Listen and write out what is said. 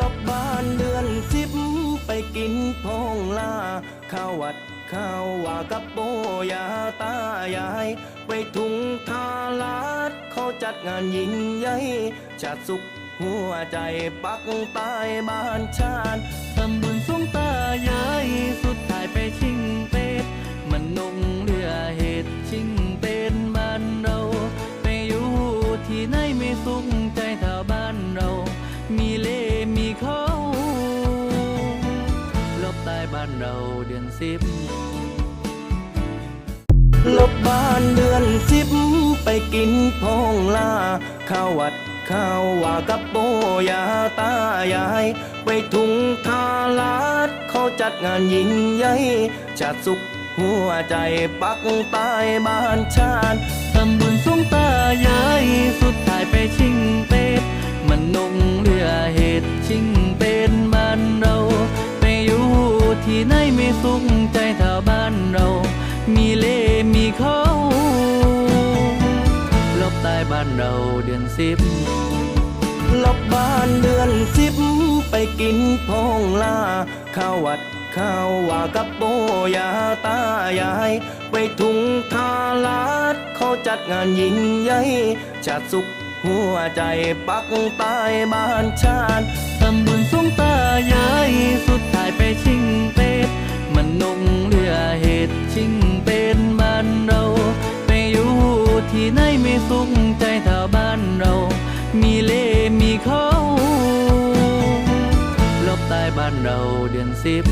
ลบบ้านเดือนสิบไปกินพองลาข้าววัดข้าวว่ากับโบยาตายาย ไปทุงทาลาดเขาจัดงานยิ่งใหญ่จัดสุขหัวใจปักตายบ้านชาติสงตานเราเดือนสิบลบบ้านเดือนสิบไปกินพองลาข้าววัดข้าวว่ากับโบยาตายาย ไปทุงทาลาดเขาจัดงานยิ่งใหญ่ชาติสุขหัวใจปักใต้บ้านชาติทำบุญสงตายายสุด ใจเท่าบ้านเรา มีเล่มีเขาลบใต้บ้านเราเดือนสิบลบบ้านเดือนสิบไปกินพองลาข้าววัดข้าวว่ากับโบยาตายาย ไปทุงทาลาดเขาจัดงานยิ่งใหญ่ชาติสุขหัวใจปักใต้บ้านชาติ สุขใจแถวบ้านเรา มีเล่มีเขาลบใต้บ้านเราเดือนสิบ